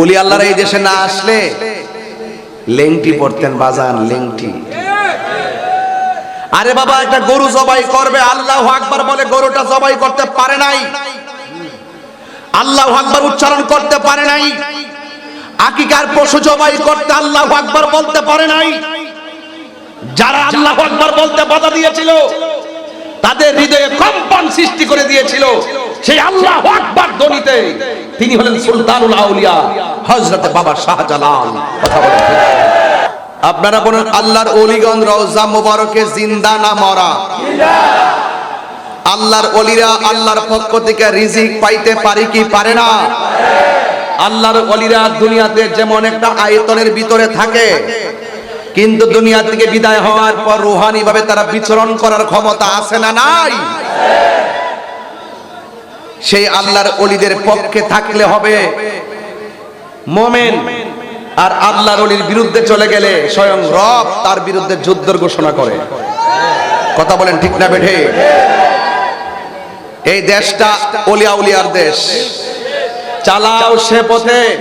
অলি আল্লাহর এই দেশে না আসলে লেংটি পড়তেন বাজান, লেংটি। আরে বাবা, একটা গরু জবাই করবে, আল্লাহ আকবার বলে গরুটা জবাই করতে পারে নাই। আল্লাহ আকবার উচ্চারণ করতে পারে নাই। আকিকার পশু জবাই করতে আল্লাহ আকবার বলতে পারে নাই। যারা আল্লাহ আকবার বলতে বাধা দিয়েছিল, তাদের হৃদয়ে কম্পন সৃষ্টি করে দিয়েছিল। সেই আল্লাহ আকবার ধ্বনিতে তিনি হলেন সুলতানুল আউলিয়া, হযরত বাবা শাহজালাল, কথা বলেন। আপনারা বলুন, আল্লাহর অলিগণ রওজা মোবারকে জিন্দা না মরা? আল্লাহর অলিরা আল্লাহর পক্ষ থেকে রিজিক পাইতে পারে কি পারে না? আল্লাহর অলিরা দুনিয়াতে যেমন একটা আয়তনের ভিতরে থাকে, কিন্তু দুনিয়া থেকে বিদায় হওয়ার পর রুহানি ভাবে তারা বিচরণ করার ক্ষমতা আছে না নাই? সেই আল্লাহর অলিদের পক্ষে থাকলে হবে। মোমেন আর আল্লাহর অলির বিরুদ্ধে চলে গেলে স্বয়ং রব তার বিরুদ্ধে যুদ্ধের ঘোষণা করে। কথা বলেন ঠিক না বেঠে? এই দেশটা অলিয়া উলিয়ার দেশ। চালাও সে পথে।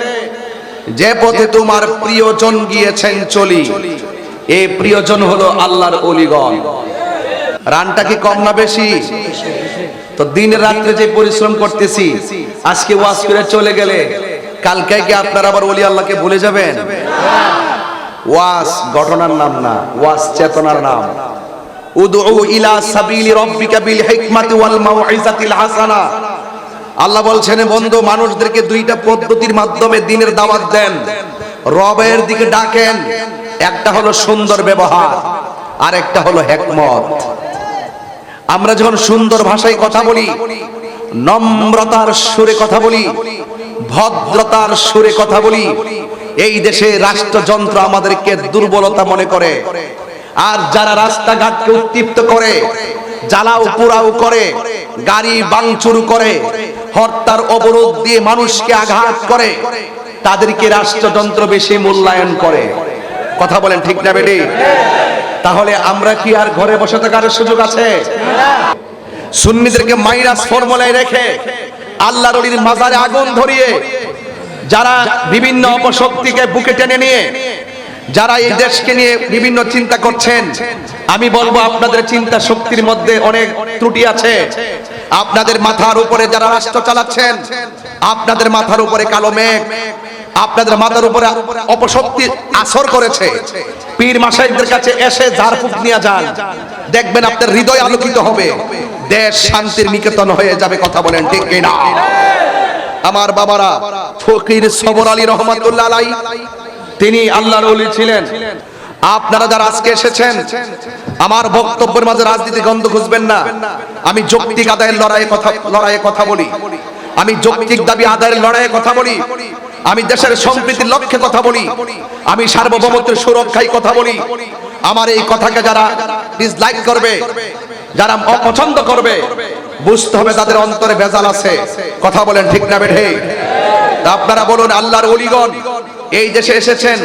যে পথে তোমার প্রিয়জন গিয়েছেন চলি। এই প্রিয়জন হলো আল্লাহর অলিগণ। রানটা কি কম না বেশি? তো দিন রাত্রে যে পরিশ্রম করতেছি, আজকে ওয়াজ করে চলে গেলে, কালকে কি আপনারা আবার অলি আল্লাহকে ভুলে যাবেন? ওয়াজ ঘটনার নাম না, ওয়াজ চেতনার নাম। উদউ ইলা সাবিলি রাব্বিকা বিল হিকমাতি ওয়াল মাউইজাতিল হাসানা। আল্লাহ বলছেন, বন্ধু, মানুষদেরকে দুইটা পদ্ধতির মাধ্যমে দিনের দাওয়াত দেন। রবের দিকে ডাকেন, একটা হলো সুন্দর ব্যবহার আর একটা হলো হেকমত। আমরা যখন সুন্দর ভাষায় কথা বলি, নম্রতার সুরে কথা বলি, ভদ্রতার সুরে কথা বলি, এই দেশে রাষ্ট্রযন্ত্র আমাদেরকে দুর্বলতা মনে করে। আর যারা রাস্তাঘাটকে উত্তীপ্ত করে, জ্বালাও পোড়াও করে, গাড়ি বাংচুর করে হত্যার অবরোধ দিয়ে মানুষকে আঘাত করে, তাদেরকে রাষ্ট্রযন্ত্র বেশি মূল্যায়ন করে। কথা বলেন ঠিক না বেটি? তাহলে আমরা কি আর ঘরে বসে থাকার সুযোগ আছে? সুন্নিদেরকে ফর্মুলায় রেখে আল্লাহর অলির মাজারে আগুন ধরিয়ে যারা বিভিন্ন অপশক্তিকে বুকে টেনে নিয়ে, যারা এই দেশকে নিয়ে বিভিন্ন চিন্তা করছেন, আমি বলব আপনাদের চিন্তা শক্তির মধ্যে অনেক ত্রুটি আছে। আপনাদের মাথার উপরে যারা রাষ্ট্র চালাচ্ছেন, আপনাদের মাথার উপরে কালো মেঘ। আপনাদের মাথার উপরে অপশক্তি আসর করেছে। পীর মাসাইদের কাছে এসে ঝাড়ফুঁক নিয়ে যান। দেখবেন আপনার হৃদয় আলোকিত হবে। দেশ শান্তির নিকেতন হয়ে যাবে কথা বলেন ঠিক কিনা। আমার বাবারা, ফকির সবর আলী রহমতুল্লাহ আলাই, তিনি আল্লাহর ওলি ছিলেন। আপনারা যারা আজকে এসেছেন, আমার বক্তব্যের মাঝে রাজনীতি গন্ধ খুঁজবেন না। আমি যৌক্তিক আদায়ের লড়াইয়ে কথা লড়াইয়ে কথা বলি। আমি যৌক্তিক দাবি আদায়ের লড়াইয়ে কথা বলি। আমি দেশের সম্প্রীতির লক্ষ্যে কথা বলি, আমি সার্বভৌমত্বের সুরক্ষায় কথা বলি। আমার এই কথাকে যারা ডিসলাইক করবে, যারা অপছন্দ করবে, বুঝতে হবে তাদের অন্তরে ভেজাল আছে। কথা বলেন ঠিক না বেঠে? আপনারা বলুন, আল্লাহর অলিগণ, এই দেশে এসেছেন,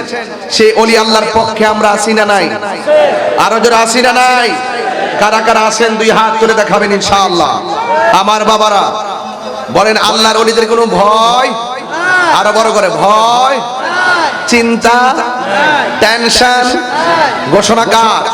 সেই অলি আল্লাহর পক্ষে আমরা আসি না নাই? আরও যারা আসি না নাই, কারা কারা আছেন, দুই হাত তুলে দেখাবেন ইনশাআল্লাহ। আমার বাবারা, বলেন, আল্লাহর অলিদের কোনো ভয়? আরও বড় করে ভয় চিন্তা টেনশন ঘোষণা কার?